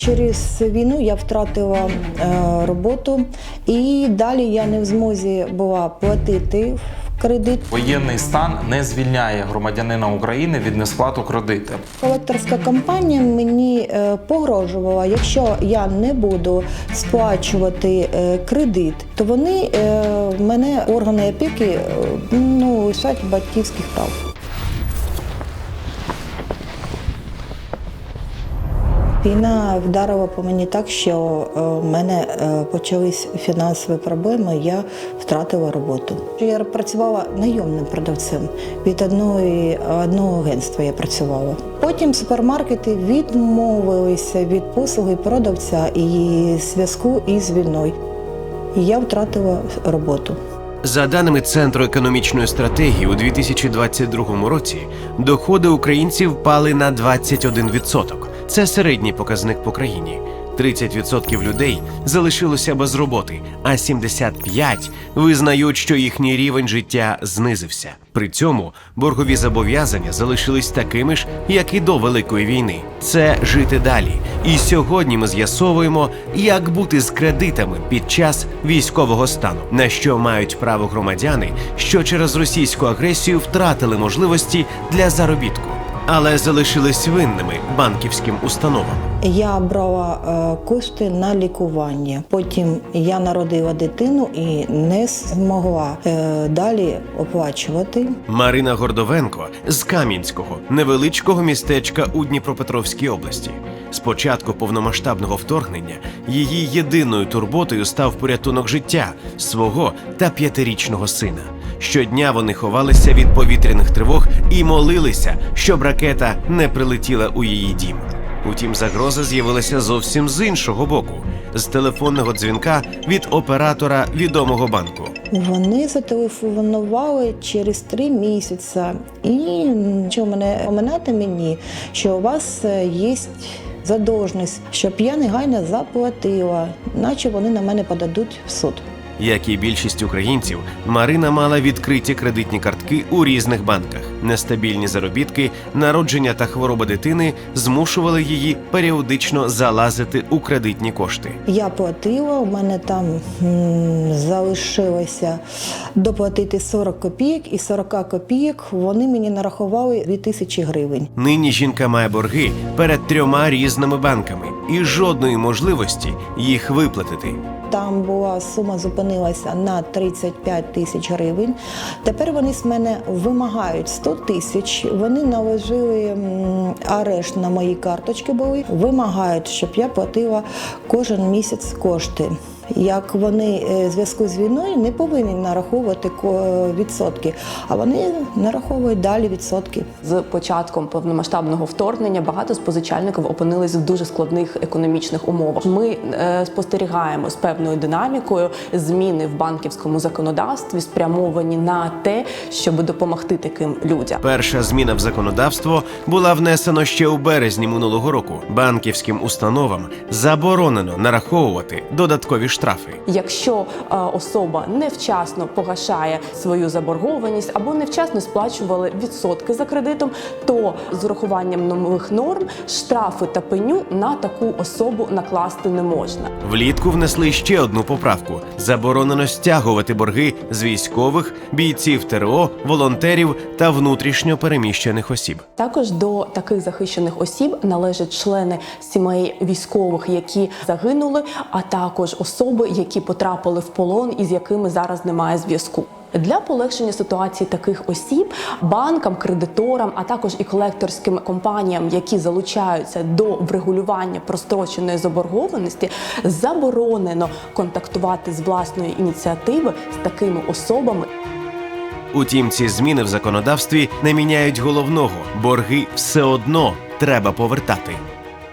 Через війну я втратила е, роботу, і далі я не в змозі була платити кредит. Воєнний стан не звільняє громадянина України від несплату кредиту. Колекторська компанія мені е, погрожувала, якщо я не буду сплачувати е, кредит, то вони мене органи опіки ну, лишать батьківських прав. Війна вдарила по мені так, що е, в мене е, почались фінансові проблеми. Я втратила роботу. Я працювала найомним продавцем від одної, одного агентства. Я працювала. Потім супермаркети відмовилися від послуги продавця і зв'язку із війною. Я втратила роботу. За даними Центру економічної стратегії, у 2022 році доходи українців впали на 21%. Це середній показник по країні. 30% людей залишилося без роботи, а 75% визнають, що їхній рівень життя знизився. При цьому боргові зобов'язання залишились такими ж, як і до Великої війни. Це жити далі. І сьогодні ми з'ясовуємо, як бути з кредитами під час військового стану, на що мають право громадяни, що через російську агресію втратили можливості для заробітку, але залишились винними банківським установам. Я брала е, кошти на лікування. Потім я народила дитину і не змогла е, далі оплачувати. Марина Гордовенко з Кам'янського невеличкого містечка у Дніпропетровській області. З початку повномасштабного вторгнення її єдиною турботою став порятунок життя свого та п'ятирічного сина. Щодня вони ховалися від повітряних тривог і молилися, щоб ракета не прилетіла у її дім. Утім, загроза з'явилася зовсім з іншого боку з телефонного дзвінка від оператора відомого банку. Вони зателефонували через три місяці і що мене оминати мені, що у вас е, є задовжність, щоб я негайно заплатила, наче вони на мене подадуть в суд. Як і більшість українців, Марина мала відкриті кредитні картки у різних банках. Нестабільні заробітки, народження та хвороба дитини змушували її періодично залазити у кредитні кошти. Я платила, у мене там м, залишилося доплатити 40 копійок, і 40 копійок вони мені нарахували 2000 гривень. Нині жінка має борги перед трьома різними банками і жодної можливості їх виплатити. Там була сума зупинилася на 35 тисяч гривень. Тепер вони з мене вимагають 100 тисяч. Вони наложили арешт на мої карточки. Були вимагають, щоб я платила кожен місяць кошти. Як вони е, в зв'язку з війною не повинні нараховувати відсотки, а вони нараховують далі відсотки. З початком повномасштабного вторгнення багато з позичальників опинились в дуже складних економічних умовах. Ми е, спостерігаємо з певною динамікою зміни в банківському законодавстві, спрямовані на те, щоб допомогти таким людям. Перша зміна в законодавство була внесена ще у березні минулого року. Банківським установам заборонено нараховувати додаткові штрафи. Якщо е, особа невчасно погашає свою заборгованість або невчасно сплачували відсотки за кредитом, то з урахуванням нових норм штрафи та пеню на таку особу накласти не можна. Влітку внесли ще одну поправку: заборонено стягувати борги з військових, бійців ТРО, волонтерів та внутрішньо переміщених осіб. Також до таких захищених осіб належать члени сімей військових, які загинули, а також особи, які потрапили в полон і з якими зараз немає зв'язку. Для полегшення ситуації таких осіб банкам, кредиторам, а також і колекторським компаніям, які залучаються до врегулювання простроченої заборгованості, заборонено контактувати з власної ініціативи з такими особами Утім, ці зміни в законодавстві не міняють головного борги все одно треба повертати.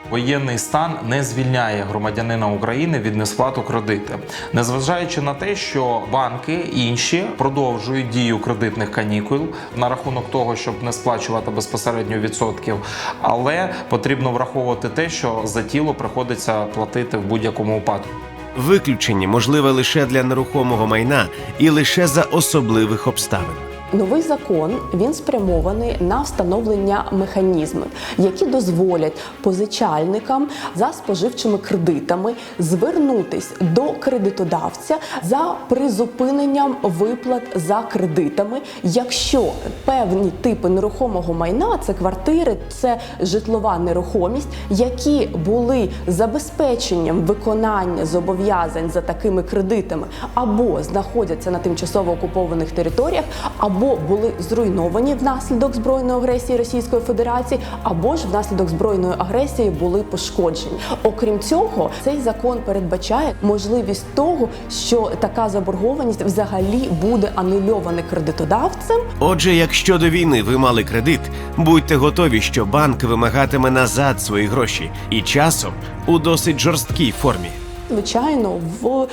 Воєнний стан не звільняє громадянина України від несплату кредиту, незважаючи на те, що банки інші продовжують дію кредитних канікул на рахунок того, щоб не сплачувати безпосередньо відсотків, але потрібно враховувати те, що за тіло приходиться платити в будь-якому випадку. Виключення можливе лише для нерухомого майна і лише за особливих обставин. Новий закон він спрямований на встановлення механізмів, які дозволять позичальникам за споживчими кредитами звернутись до кредитодавця за призупиненням виплат за кредитами, якщо певні типи нерухомого майна, це квартири, це житлова нерухомість, які були забезпеченням виконання зобов'язань за такими кредитами, або знаходяться на тимчасово окупованих територіях, або були зруйновані внаслідок збройної агресії Російської Федерації, або ж внаслідок збройної агресії були пошкоджені. Окрім цього, цей закон передбачає можливість того, що така заборгованість взагалі буде анульована кредитодавцем Отже, якщо до війни ви мали кредит, будьте готові, що банк вимагатиме назад свої гроші і часом у досить жорсткій формі. Звичайно, в е,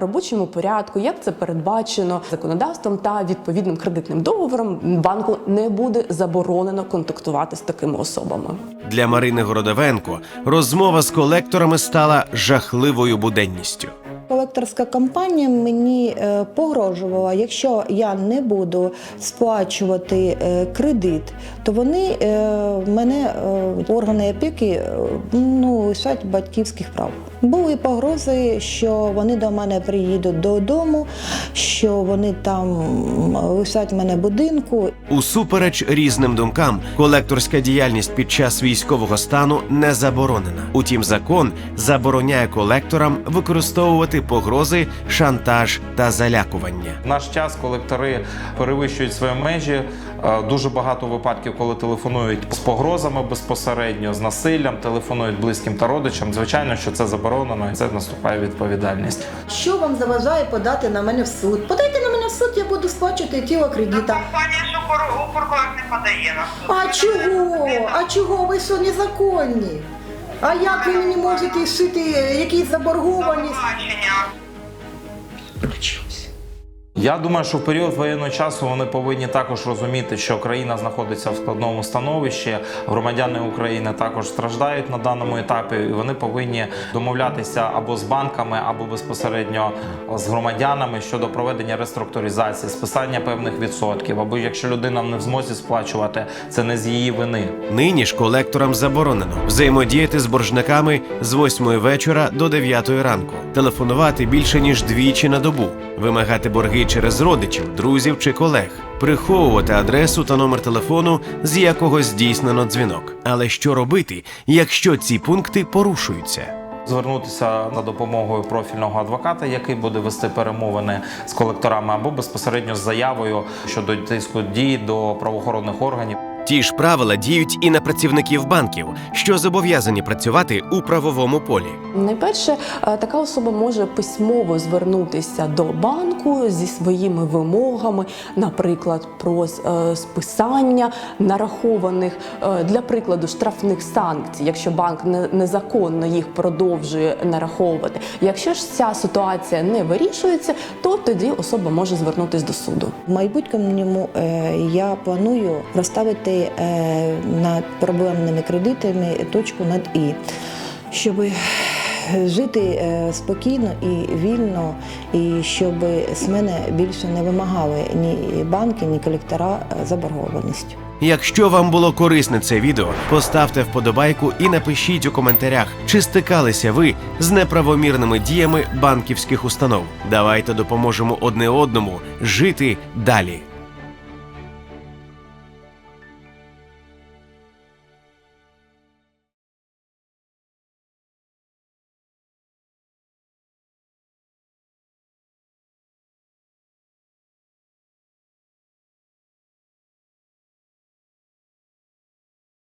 робочому порядку, як це передбачено законодавством та відповідним кредитним договором, банку не буде заборонено контактувати з такими особами. Для Марини Городовенко розмова з колекторами стала жахливою буденністю. Колекторська компанія мені е, погрожувала, якщо я не буду сплачувати е, кредит, то вони е, мене органи опіки ну, лишать батьківських прав. Були погрози, що вони до мене приїдуть додому, що вони там лишать мене будинку. Усупереч різним думкам, колекторська діяльність під час військового стану не заборонена. Утім, закон забороняє колекторам використовувати погрози, шантаж та залякування. В наш час колектори перевищують свої межі. Е, Дуже багато випадків, коли телефонують з погрозами безпосередньо, з насиллям, телефонують близьким та родичам. Звичайно, що це заборонено, і це наступає відповідальність. Що вам заважає подати на мене в суд? Подайте на мене в суд, я буду сплачувати тіло кредита. Компанія Шукор не подає на А чого? А чого ви що незаконні? А як ви мені можете шити якісь заборгованість? Я думаю, що в період воєнного часу вони повинні також розуміти, що країна знаходиться в складному становищі. Громадяни України також страждають на даному етапі, і вони повинні домовлятися або з банками, або безпосередньо з громадянами щодо проведення реструктуризації, списання певних відсотків. Або якщо людина не в змозі сплачувати, це не з її вини. Нині ж колекторам заборонено взаємодіяти з боржниками з 8 вечора до 9 ранку, телефонувати більше ніж двічі на добу, вимагати борги через родичів, друзів чи колег, приховувати адресу та номер телефону, з якого здійснено дзвінок. Але що робити, якщо ці пункти порушуються? Звернутися за допомогою профільного адвоката, який буде вести перемовини з колекторами, або безпосередньо з заявою щодо тиску дій до правоохоронних органів. Ті ж правила діють і на працівників банків, що зобов'язані працювати у правовому полі. Найперше, е, така особа може письмово звернутися до банку зі своїми вимогами, наприклад, про е, списання нарахованих е, для прикладу штрафних санкцій, якщо банк не- незаконно їх продовжує нараховувати. Якщо ж ця ситуація не вирішується, то тоді особа може звернутися до суду. В майбутньому я планую розставити е, над проблемними кредитами точку над і, щоб жити е, спокійно і вільно, і щоб з мене більше не вимагали ні банки, ні колектора е, заборгованість. Якщо вам було корисне це відео, поставте вподобайку і напишіть у коментарях, чи стикалися ви з неправомірними діями банківських установ. Давайте допоможемо одне одному жити далі.